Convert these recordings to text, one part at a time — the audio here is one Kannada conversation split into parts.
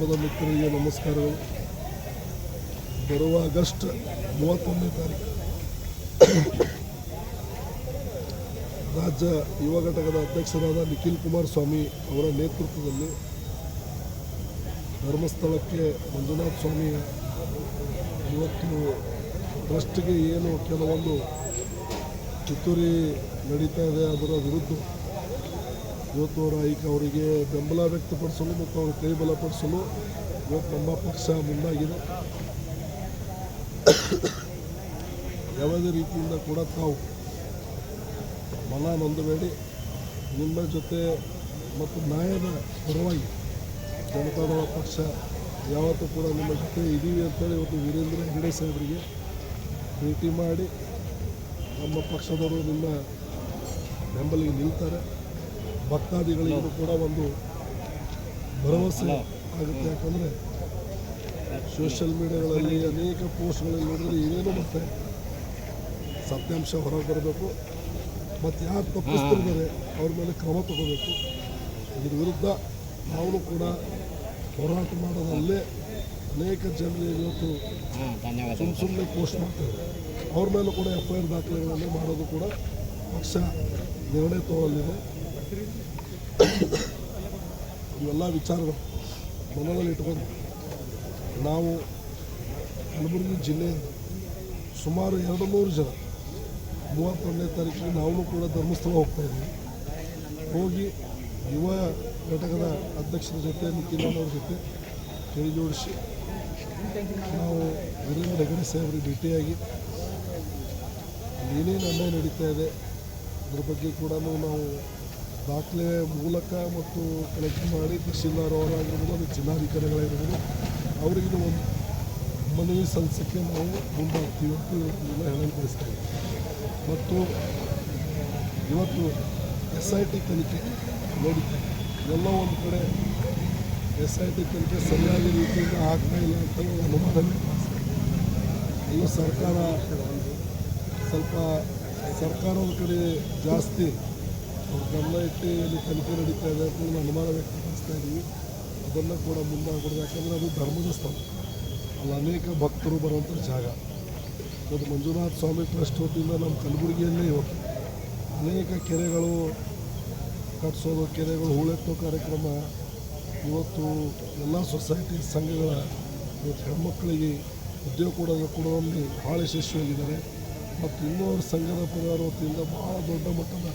ಮಾಧ್ಯಮದ ಮಿತ್ರರಿಗೆ ನಮಸ್ಕಾರಗಳು. ಬರುವ ಆಗಸ್ಟ್ ಮೂವತ್ತೊಂದನೇ ತಾರೀಕು. ರಾಜ್ಯ ಯುವ ಘಟಕದ ಅಧ್ಯಕ್ಷರಾದ ನಿಖಿಲ್ ಕುಮಾರ್ ಸ್ವಾಮಿ ಅವರ ನೇತೃತ್ವದಲ್ಲಿ ಧರ್ಮಸ್ಥಳಕ್ಕೆ ಮಂಜುನಾಥ ಸ್ವಾಮಿ ಇವತ್ತು ಟ್ರಸ್ಟ್ಗೆ ಏನು ಕೆಲವೊಂದು ಕಿತ್ತೂರಿ ನಡೀತಾ ಇದೆ ಅದರ ವಿರುದ್ಧ ಇವತ್ತು ಈಗ ಅವರಿಗೆ ಬೆಂಬಲ ವ್ಯಕ್ತಪಡಿಸಲು ಮತ್ತು ಅವ್ರ ಕೈ ಬಲಪಡಿಸಲು ಇವತ್ತು ನಮ್ಮ ಪಕ್ಷ ಮುಂದಾಗಿದೆ. ಯಾವುದೇ ರೀತಿಯಿಂದ ಕೂಡ ತಾವು ಮನ ನೊಂದಬೇಡಿ. ನಿಮ್ಮ ಜೊತೆ ಮತ್ತು ನ್ಯಾಯದ ಪರವಾಗಿ ಜನತಾದಳ ಪಕ್ಷ ಯಾವತ್ತೂ ಕೂಡ ನಿಮ್ಮ ಜೊತೆ ಇದ್ದೀವಿ ಅಂತೇಳಿ ಇವತ್ತು ವೀರೇಂದ್ರ ಹೆಗಡೆ ಸಾಹೇಬರಿಗೆ ಭೇಟಿ ಮಾಡಿ ನಮ್ಮ ಪಕ್ಷದವರು ನಿಮ್ಮ ಬೆಂಬಲಿಗೆ ನಿಲ್ತಾರೆ. ಭಕ್ತಾದಿಗಳಿಗೂ ಕೂಡ ಒಂದು ಭರವಸೆ ಆಗುತ್ತೆ. ಯಾಕಂದರೆ ಸೋಷಿಯಲ್ ಮೀಡಿಯಾಗಳಲ್ಲಿ ಅನೇಕ ಪೋಸ್ಟ್ಗಳಲ್ಲಿ ನೋಡಿದ್ರೆ ಏನೇನು ಮತ್ತೆ ಸತ್ಯಾಂಶ ಹೊರಗೆ ಬರಬೇಕು. ಮತ್ತು ಯಾರು ತಪ್ಪಿಸ್ತಿರ್ತಾರೆ ಅವ್ರ ಮೇಲೆ ಕ್ರಮ ತಗೋಬೇಕು. ಇದ್ರ ವಿರುದ್ಧ ನಾವು ಕೂಡ ಹೋರಾಟ ಮಾಡೋದಲ್ಲೇ ಅನೇಕ ಜನರು ಇವತ್ತು ಸುಮ್ಮ ಸುಮ್ಮನೆ ಪೋಸ್ಟ್ ಮಾಡ್ತಾರೆ ಅವ್ರ ಮೇಲೂ ಕೂಡ ಎಫ್ ಐ ಆರ್ ದಾಖಲೆಗಳನ್ನು ಮಾಡೋದು ಕೂಡ ಪಕ್ಷ ನಿರ್ಣಯ ತಗೊಳ್ಳಿದೆ ಇವೆಲ್ಲ ವಿಚಾರಗಳು ಮನದಲ್ಲಿ ಇಟ್ಕೊಂಡು ನಾವು ಕಲಬುರಗಿ ಜಿಲ್ಲೆ ಸುಮಾರು ಎರಡು ನೂರು ಜನ ಮೂವತ್ತೊಂದನೇ ತಾರೀಕಿಗೆ ನಾವು ಕೂಡ ಧರ್ಮಸ್ಥಳ ಹೋಗ್ತಾ ಇದ್ದೀವಿ ಹೋಗಿ ಯುವ ಘಟಕದ ಅಧ್ಯಕ್ಷರ ಜೊತೆ ನಿಖಿಲಣ್ಣವ್ರ ಜೊತೆ ಕೈ ಜೋಡಿಸಿ ನಾವು ವೀರೇಂದ್ರ ಹೆಗಡೆ ಸಾಹೇಬರಿಗೆ ಭೇಟಿಯಾಗಿ ಏನೇನು ಅನ್ಯಾಯ ನಡೀತಾ ಇದೆ ಅದ್ರ ಬಗ್ಗೆ ಕೂಡ ನಾವು ದಾಖಲೆ ಮೂಲಕ ಮತ್ತು ಕಲೆಕ್ಟ್ ಮಾಡಿ ತಹಶೀಲ್ದಾರ್ ಅವರಾಗಿರ್ಬೋದು ಅದು ಜಿಲ್ಲಾಧಿಕಾರಿಗಳಾಗಿರ್ಬೋದು, ಅವರಿಗೆ ಒಂದು ಮನವಿ ಸಲ್ಲಿಸೋಕ್ಕೆ ನಾವು ಮುಂದಾಗ್ತೀವಿ ಅಂತ ಇವತ್ತಿನೆಲ್ಲ ಹೇಳಲು ಬಯಸ್ತೇವೆ ಮತ್ತು ಇವತ್ತು ಎಸ್ ಐ ಟಿ ತನಿಖೆ ಇದೆ. ಎಲ್ಲ ಒಂದು ಕಡೆ ಎಸ್ ಐ ಟಿ ತನಿಖೆ ಸರಿಯಾದ ರೀತಿಯಿಂದ ಆಗ್ತಾ ಇಲ್ಲ ಅಂತ ಅನುಮಾನವೇ. ಇನ್ನು ಸರ್ಕಾರ ಸ್ವಲ್ಪ, ಸರ್ಕಾರದ ಕಡೆ ಜಾಸ್ತಿ ಇಲ್ಲಿ ತನಿಖೆ ನಡೀತಾ ಇದೆ ಅಂತ ಅನುಮಾನ ವ್ಯಕ್ತಪಡಿಸ್ತಾ ಇದ್ದೀವಿ ಅದನ್ನು ಕೂಡ ಮುಂದಾಗ್ಬಿಡೋದು ಯಾಕಂದರೆ ಅದು ಧರ್ಮದ ಸ್ಥಳ ಅಲ್ಲಿ ಅನೇಕ ಭಕ್ತರು ಬರುವಂಥ ಜಾಗ. ಇವತ್ತು ಮಂಜುನಾಥ ಸ್ವಾಮಿ ಟ್ರಸ್ಟ್ ವತಿಯಿಂದ ನಮ್ಮ ಕಲಬುರಗಿಯಲ್ಲೇ ಇವತ್ತು ಅನೇಕ ಕೆರೆಗಳು ಕಟ್ಸೋದು ಕೆರೆಗಳು ಹೂಳೆತ್ತೋ ಕಾರ್ಯಕ್ರಮ. ಇವತ್ತು ಎಲ್ಲ ಸೊಸೈಟಿ ಸಂಘಗಳ ಇವತ್ತು ಹೆಣ್ಮಕ್ಳಿಗೆ ಉದ್ಯೋಗ ಕೊಡೋದು ಕೊಡುವಲ್ಲಿ ಭಾಳ ಯಶಸ್ವಿಯಾಗಿದ್ದಾರೆ. ಮತ್ತು ಇನ್ನೂ ಸಂಘದ ಪರಿವಾರ ವತಿಯಿಂದ ಭಾಳ ದೊಡ್ಡ ಮಟ್ಟದ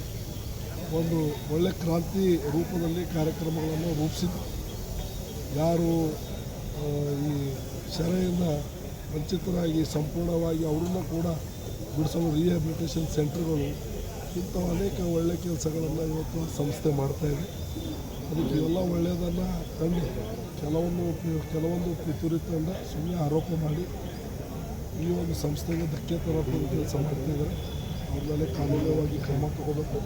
ಒಂದು ಒಳ್ಳೆ ಕ್ರಾಂತಿ ರೂಪದಲ್ಲಿ ಕಾರ್ಯಕ್ರಮಗಳನ್ನು ರೂಪಿಸಿದ್ದು ಯಾರು ಈ ಸೆರೆಯಿಂದ ವಂಚಿತರಾಗಿ ಸಂಪೂರ್ಣವಾಗಿ ಅವರನ್ನು ಕೂಡ ಬಿಡಿಸಲು ರಿಹ್ಯಾಬಿಲಿಟೇಷನ್ ಸೆಂಟರ್ಗಳು ಇಂಥ ಅನೇಕ ಒಳ್ಳೆಯ ಕೆಲಸಗಳನ್ನು ಇವತ್ತು ಸಂಸ್ಥೆ ಮಾಡ್ತಾ ಇದೆ. ಅದಕ್ಕೆ ಇವೆಲ್ಲ ಒಳ್ಳೆಯದನ್ನು ಕಂಡು ಕೆಲವೊಂದು ಕೆಲವೊಂದು ಪಿತೂರಿ ತಂಡ ಸುಮ್ಮನೆ ಆರೋಪ ಮಾಡಿ ಈ ಒಂದು ಸಂಸ್ಥೆಗೆ ಧಕ್ಕೆ ತರೋದು ಕೆಲಸ ಮಾಡ್ತಾ ಇದ್ದಾರೆ ಅವ್ರ ಮೇಲೆ ಕಾನೂನುವಾಗಿ ಕ್ರಮ ತಗೋಬೇಕು.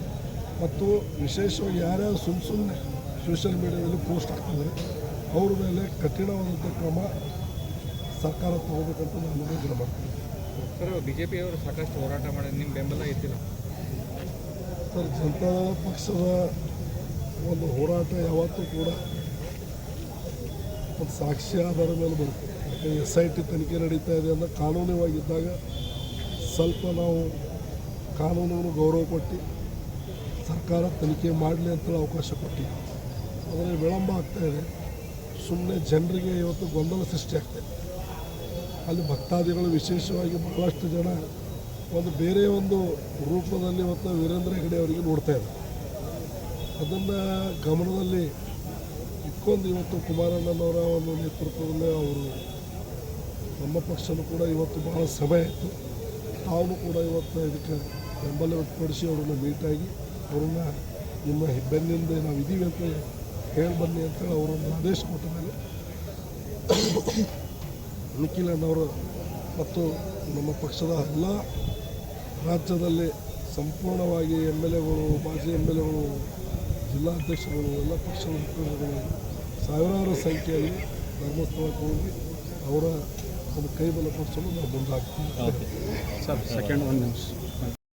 ಮತ್ತು ವಿಶೇಷವಾಗಿ ಯಾರ್ಯಾರು ಸುಮ್ಮ ಸುಮ್ಮನೆ ಸೋಷಿಯಲ್ ಮೀಡಿಯಾದಲ್ಲಿ ಪೋಸ್ಟ್ ಹಾಕ್ತಿದ್ದಾರೆ ಅವ್ರ ಮೇಲೆ ಕಠಿಣವಾದಂಥ ಕ್ರಮ ಸರ್ಕಾರ ತಗೋಬೇಕಂತ ನಾನು ಆಗ್ರಹ ಮಾಡ್ತೀನಿ ಸರ್ ಪಿಯವರು ಸಾಕಷ್ಟು ಹೋರಾಟ ಮಾಡಿ ನಿಮ್ಮ ಬೆಂಬಲ ಇದ್ದಿಲ್ಲ. ಸರ್ ಜನತಾ ಪಕ್ಷದ ಒಂದು ಹೋರಾಟ ಯಾವತ್ತೂ ಕೂಡ ಒಂದು ಸಾಕ್ಷಿ ಆಧಾರದ ಮೇಲೆ ಬರುತ್ತೆ. ಎಸ್ ಐ ಟಿ ತನಿಖೆ ನಡೀತಾ ಇದೆ ಅಂದರೆ ಕಾನೂನಿವಾಗಿದ್ದಾಗ ಸ್ವಲ್ಪ ನಾವು ಕಾನೂನನ್ನು ಗೌರವ ಕೊಟ್ಟು ಸರ್ಕಾರ ತನಿಖೆ ಮಾಡಲಿ ಅಂತೇಳಿ ಅವಕಾಶ ಕೊಟ್ಟಿದೆ ಆದರೆ ವಿಳಂಬ ಆಗ್ತಾ ಇದೆ. ಸುಮ್ಮನೆ ಜನರಿಗೆ ಇವತ್ತು ಗೊಂದಲ ಸೃಷ್ಟಿ ಆಗ್ತಾ ಇದೆ. ಅಲ್ಲಿ ಭಕ್ತಾದಿಗಳು ವಿಶೇಷವಾಗಿ ಬಹಳಷ್ಟು ಜನ ಒಂದು ಬೇರೆ ಒಂದು ರೂಪದಲ್ಲಿ ಇವತ್ತು ವೀರೇಂದ್ರ ಹೆಗಡೆ ಅವರಿಗೆ ನೋಡ್ತಾ ಇದ್ದಾರೆ. ಅದನ್ನು ಗಮನದಲ್ಲಿ ಇಟ್ಕೊಂಡು ಇವತ್ತು ಕುಮಾರಣ್ಣನವರ ಒಂದು ನೇತೃತ್ವದಲ್ಲೇ ಅವರು ನಮ್ಮ ಪಕ್ಷನೂ ಕೂಡ ಇವತ್ತು ಭಾಳ ಸಭೆ ಆಯಿತು ತಾವು ಕೂಡ ಇವತ್ತು ಇದಕ್ಕೆ ಬೆಂಬಲ ವ್ಯಕ್ತಪಡಿಸಿ ಅವರನ್ನು ಮೀಟಾಗಿ ಅವ್ರನ್ನ ನಿಮ್ಮ ಬೆನ್ನಿಂದ ನಾವು ಇದ್ದೀವಿ ಅಂತ ಹೇಳಿ ಬನ್ನಿ ಅಂತೇಳಿ ಅವರೊಂದು ಆದೇಶ ಕೊಟ್ಟ ಮೇಲೆ ನಿಖಿಲ್ ಅಣ್ಣವರು ಮತ್ತು ನಮ್ಮ ಪಕ್ಷದ ಎಲ್ಲ ರಾಜ್ಯದಲ್ಲಿ ಸಂಪೂರ್ಣವಾಗಿ ಎಂ ಎಲ್ ಎಗಳು, ಮಾಜಿ ಎಂ ಎಲ್ ಎಗಳು ಜಿಲ್ಲಾಧ್ಯಕ್ಷರುಗಳು ಎಲ್ಲ ಪಕ್ಷದ ಮುಖಂಡರುಗಳು ಸಾವಿರಾರು ಸಂಖ್ಯೆಯಲ್ಲಿ ಧರ್ಮಸ್ಥಳಕ್ಕೆ ಹೋಗಿ ಅವರ ಒಂದು ಕೈ ಬಲಪಡಿಸಲು ನಾವು ಮುಂದಾಗ್ತೀವಿ. Sir second one news